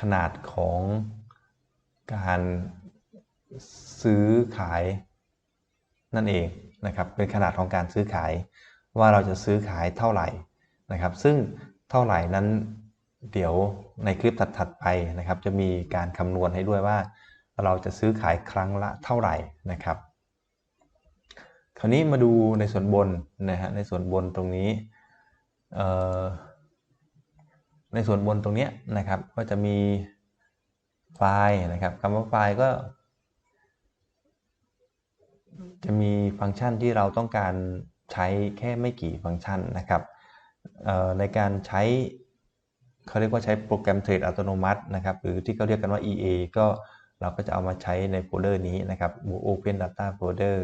ขนาดของการซื้อขายนั่นเองนะครับเป็นขนาดของการซื้อขาย ว่าเราจะซื้อขายเท่าไหร่นะครับ ซึ่งเท่าไหร่นั้นเดี๋ยวในคลิปถัดๆไปนะครับ จะมีการคำนวณให้ด้วยว่าเราจะซื้อขายครั้งละเท่าไหร่นะครับ คราวนี้มาดูในส่วนบนนะฮะในส่วนบนตรงนี้ ในส่วนบนตรงนี้นะครับ ก็จะมีไฟล์นะครับคำว่าไฟล์ก็ จะมีฟังก์ชันที่เราต้องการใช้แค่ไม่กี่ฟังก์ชันนะครับในการใช้เขาเรียกว่าใช้โปรแกรมเทรดอัตโนมัตินะครับหรือที่เขาเรียกกันว่า EA ก็เราก็จะเอามาใช้ในโฟลเดอร์นี้นะครับ Open Data Folder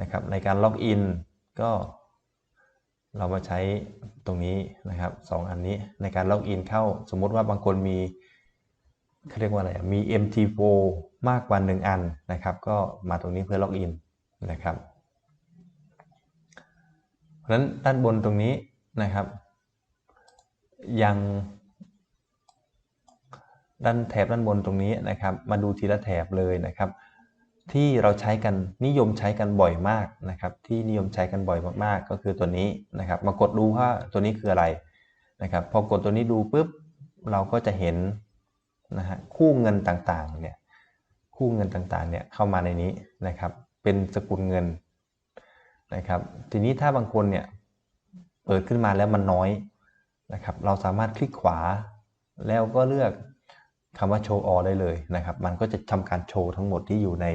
นะครับในการล็อกอินก็ เรามาใช้ตรงนี้นะครับสองอันนี้ในการล็อกอินเข้า สมมติว่าบางคนมีเขาเรียกว่าอะไรมี MT4 มากกว่า1อันนะครับ ก็มาตรงนี้เพื่อล็อกอินนะครับเพราะฉะนั้นด้านบนตรงนี้นะครับ ยังด้านแถบด้านบนตรงนี้นะครับ มาดูทีละแถบเลยนะครับ ที่เราใช้กันนิยมใช้กันบ่อยมากนะครับ ที่นิยมใช้กันบ่อยมากๆ ก็คือตัวนี้นะครับ มากดดูว่าตัวนี้คืออะไรนะครับพอกดตัวนี้ดูปุ๊บเราก็จะเห็นนะฮะคู่เงินต่างๆเนี่ยคู่เงินต่างๆเนี่ยเข้ามาในนี้นะครับ เป็นสกุลเงินนะครับ ทีนี้ถ้าบางคนเนี่ยเปิดขึ้นมาแล้วมันน้อยนะครับ เราสามารถคลิกขวาแล้วก็เลือกคำว่าโชว์ออได้เลยนะครับ มันก็จะทำการโชว์ทั้งหมดที่อยู่ใน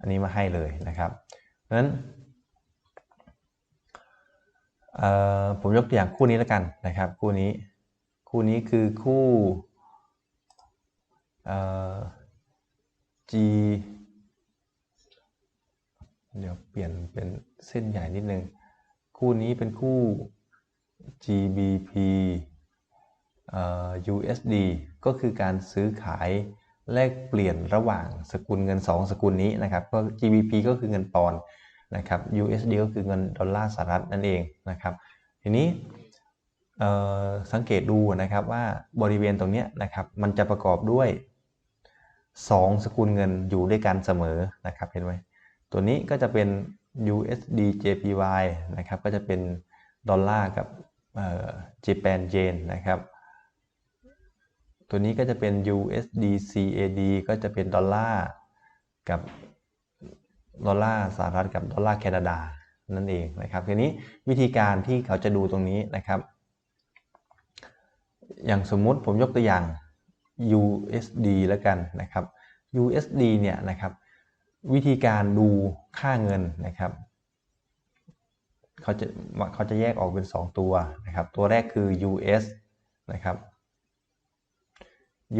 อันนี้มาให้เลยนะครับเพราะนั้นผมยกตัวอย่างคู่นี้แล้วกันนะครับ คู่นี้คู่นี้คือคู่ G เดี๋ยวเปลี่ยนเป็นเส้นใหญ่นิดนึง คู่นี้เป็นคู่ GBP USD ก็คือการซื้อขาย แลกเปลี่ยนระหว่างสกุลเงิน 2 สกุลนี้นะครับก็ GBP ก็คือเงินปอนด์นะครับ USD ก็คือเงินดอลลาร์สหรัฐนั่นเองนะครับ ทีนี้สังเกตดูนะครับว่าบริเวณตรงนี้นะครับมันจะประกอบด้วย 2 สกุลเงินอยู่ด้วยกันเสมอนะครับเห็นไหมตัวนี้ก็จะเป็น USD JPY นะครับก็จะเป็นดอลลาร์กับเจแปนเยนนะครับ ตัวนี้ก็จะเป็น USD CAD ก็จะเป็นดอลลาร์กับดอลลาร์สหรัฐกับดอลลาร์แคนาดานั่นเองนะครับทีนี้วิธีการที่เขาจะดูตรงนี้นะครับ อย่างสมมุติผมยกตัวอย่าง USD แล้วกันนะครับ USD เนี่ยนะครับ วิธีการดูค่าเงินนะครับเขาจะเขาจะแยกออกเป็น 2 ตัวนะครับ ตัวแรกคือ US นะครับ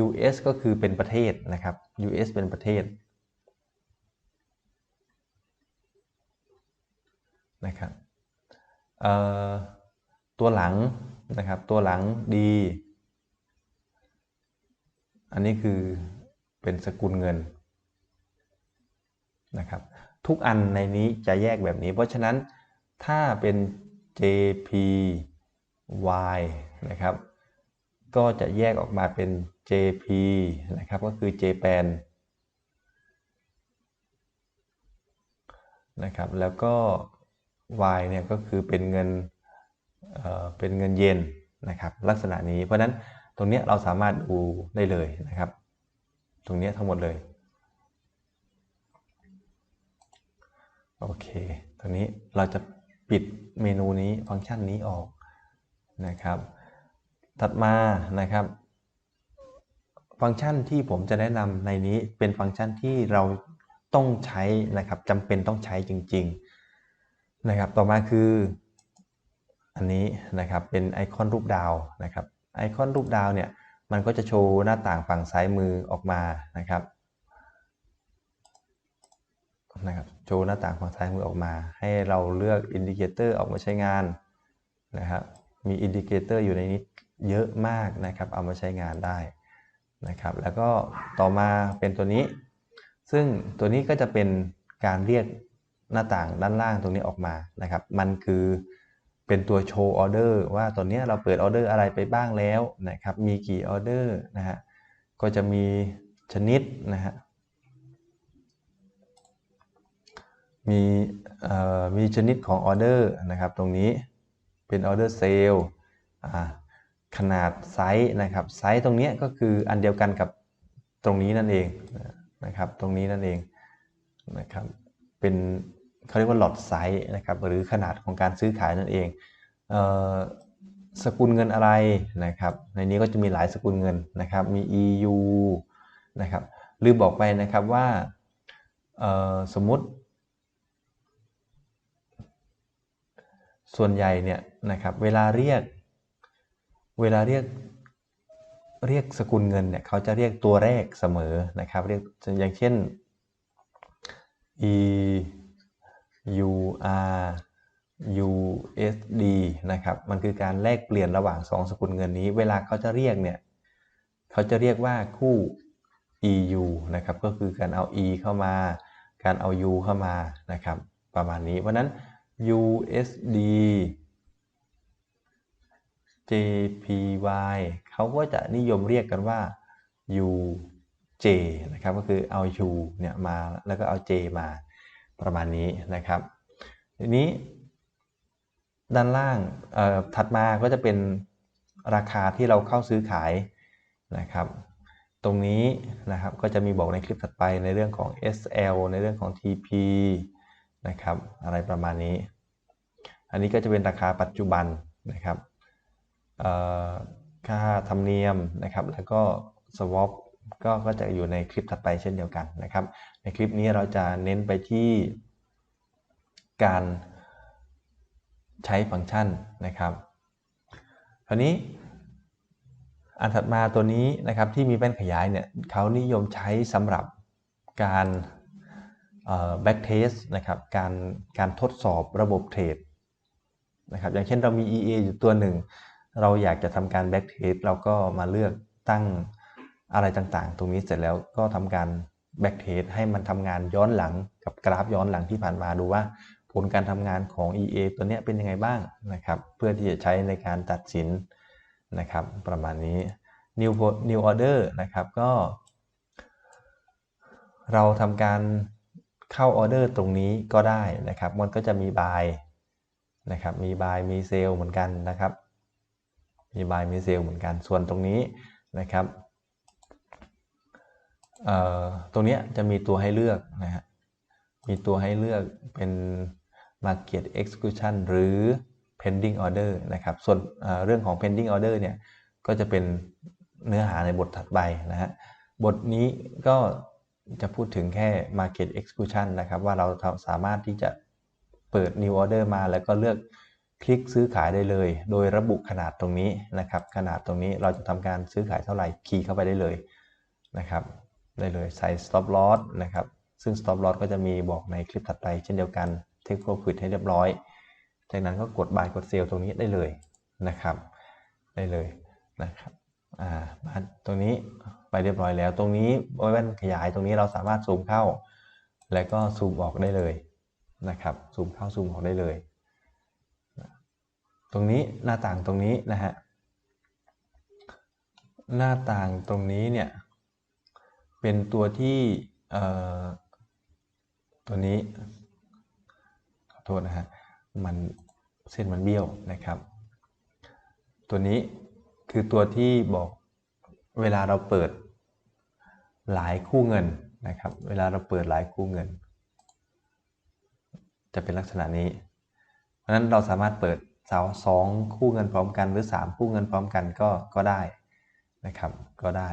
US ก็คือเป็นประเทศนะครับ US เป็นประเทศนะครับตัวหลังนะครับ ตัวหลังดี อันนี้คือเป็นสกุลเงินนะครับ ทุกอันในนี้จะแยกแบบนี้ เพราะฉะนั้นถ้าเป็น JPY นะครับ ก็จะแยกออกมาเป็น JP นะครับ ก็คือ Japan นะครับ แล้วก็ Y เนี่ยก็คือเป็นเงินเเป็นเงินเยนนะครับ ลักษณะนี้ เพราะนั้นตรงนี้เราสามารถดูได้เลยนะครับ ตรงนี้ทั้งหมดเลย โอเค ตรงนี้เราจะปิดเมนูนี้ฟังก์ชันนี้ออกนะครับ ถัดมานะครับ ฟังก์ชันที่ผมจะแนะนำในนี้เป็นฟังก์ชันที่เราต้องใช้นะครับจำเป็นต้องใช้จริง ๆนะครับ ต่อมาคือ อันนี้นะครับเป็นไอคอนรูปดาวนะครับไอคอนรูปดาวเนี่ยมันก็จะโชว์หน้าต่างฝั่งซ้ายมือออกมานะครับนะครับโชว์หน้าต่างฝั่งซ้ายมือออกมา ให้เราเลือกอินดิเคเตอร์ออกมาใช้งานนะครับมีอินดิเคเตอร์อยู่ในนี้ เยอะมากนะครับเอามาใช้งานได้นะครับแล้วก็ต่อมาเป็นตัวนี้ ซึ่งตัวนี้ก็จะเป็นการเรียกหน้าต่างด้านล่างตรงนี้ออกมานะครับ มันคือเป็นตัวโชว์ออเดอร์ว่าตอนนี้เราเปิดออเดอร์อะไรไปบ้างแล้วนะครับ มีกี่ออเดอร์นะฮะก็จะมีชนิดนะฮะมีมีชนิดของออเดอร์นะครับ ตรงนี้เป็นออเดอร์เซล ขนาดไซส์นะครับไซส์ตรงนี้ก็คืออันเดียวกันกับตรงนี้นั่นเองนะครับตรงนี้นั่นเองนะครับเป็นเขาเรียกว่าหลอดไซส์นะครับหรือขนาดของการซื้อขายนั่นเองสกุลเงินอะไรนะครับ ในนี้ก็จะมีหลายสกุลเงินนะครับ มี EU นะครับลืมบอกไปนะครับว่าสมมุติ ส่วนใหญ่เนี่ยนะครับเวลาเรียก เวลาเรียกเรียกสกุลเงินเนี่ยเขาจะเรียกตัวแรกเสมอนะครับ เรียกอย่างเช่น e u r USD นะครับมันคือการแลกเปลี่ยนระหว่าง 2 สกุลเงินนี้ เวลาเขาจะเรียกเนี่ยเขาจะเรียกว่าคู่ EU นะครับก็คือการเอา E เข้ามา การเอา U เข้ามานะครับประมาณนี้เพราะนั้น USD JPY เขาก็จะนิยมเรียกกันว่า UJ นะครับก็คือเอา U เนี่ยมาแล้วก็เอา J มาประมาณนี้นะครับ ทีนี้ ด้านล่างถัดมาก็จะเป็นราคาที่เราเข้าซื้อขายนะครับ ตรงนี้นะครับก็จะมีบอกในคลิปถัดไปในเรื่องของ SL ในเรื่องของ TP นะครับอะไรประมาณนี้ อันนี้ก็จะเป็นราคาปัจจุบันนะครับ ค่าธรรมเนียมนะครับ แล้วก็ swap ก็ก็จะอยู่ในคลิปถัดไปเช่นเดียวกันนะครับ ในคลิปนี้เราจะเน้นไปที่การใช้ฟังก์ชันนะครับคราวนี้อันถัดมาตัวนี้นะครับที่มีแป้นขยายเนี่ยเขานิยมใช้สำหรับการแบ็กเทสนะครับการการทดสอบระบบเทรดนะครับอย่างเช่นเรามี EA อยู่ตัวหนึ่ง เราอยากจะทำการแบ็กเทสเราก็มาเลือกตั้งอะไรต่างๆ ตรงนี้เสร็จแล้วก็ทำการแบ็กเทสให้มันทำงานย้อนหลังกับกราฟย้อนหลังที่ผ่านมาดูว่าผลการทำงานของ EA ตัวนี้เป็นยังไงบ้างนะครับเพื่อที่จะใช้ในการตัดสินนะครับประมาณนี้ new new order นะครับก็ เราทำการเข้าออเดอร์ตรงนี้ก็ได้นะครับ มันก็จะมี buy นะครับมี buy มี sell เหมือนกันนะครับ มี buy มี sell เหมือนกัน ส่วนตรงนี้นะครับตรงนี้จะมีตัวให้เลือกนะฮะ มีตัวให้เลือกเป็น market execution หรือ pending order นะครับ ส่วนเรื่องของ pending order เนี่ย ก็จะเป็นเนื้อหาในบทถัดไปนะฮะ บทนี้ก็จะพูดถึงแค่ market execution นะครับ ว่าเราสามารถที่จะเปิด new order มาแล้วก็เลือก คลิกซื้อขายได้เลย โดยระบุขนาดตรงนี้นะครับ ขนาดตรงนี้เราจะทำการซื้อขายเท่าไหร่คีย์เข้าไปได้เลยนะครับ ได้เลยใส่ stop loss นะครับ ซึ่ง stop loss ก็จะมีบอกในคลิปถัดไปเช่นเดียวกันเทคโปรฟิตให้เรียบร้อย จากนั้นก็กดบายกดเซลตรงนี้ได้เลยนะครับ ได้เลยนะครับอ่ามาตรงนี้ไปเรียบร้อยแล้ว ตรงนี้แว่นขยายตรงนี้เราสามารถซูมเข้า แล้วก็ซูมออกได้เลยนะครับ ซูมเข้าซูมออกได้เลย รงนี้หน้าต่างตรงนี้นะฮะหน้าต่างตรงนี้เนี่ยเป็นตัวที่ตัวนี้ขอโทษนะฮะมันเส้นมันเบี้ยวนะครับ ตัวนี้คือตัวที่บอกเวลาเราเปิดหลายคู่เงินนะครับ เวลาเราเปิดหลายคู่เงิน จะเป็นลักษณะนี้ เพราะฉะนั้นเราสามารถเปิด สาวสองคู่เงินพร้อมกันหรือ 3 คู่เงินพร้อมกันก็ก็ได้นะครับก็ได้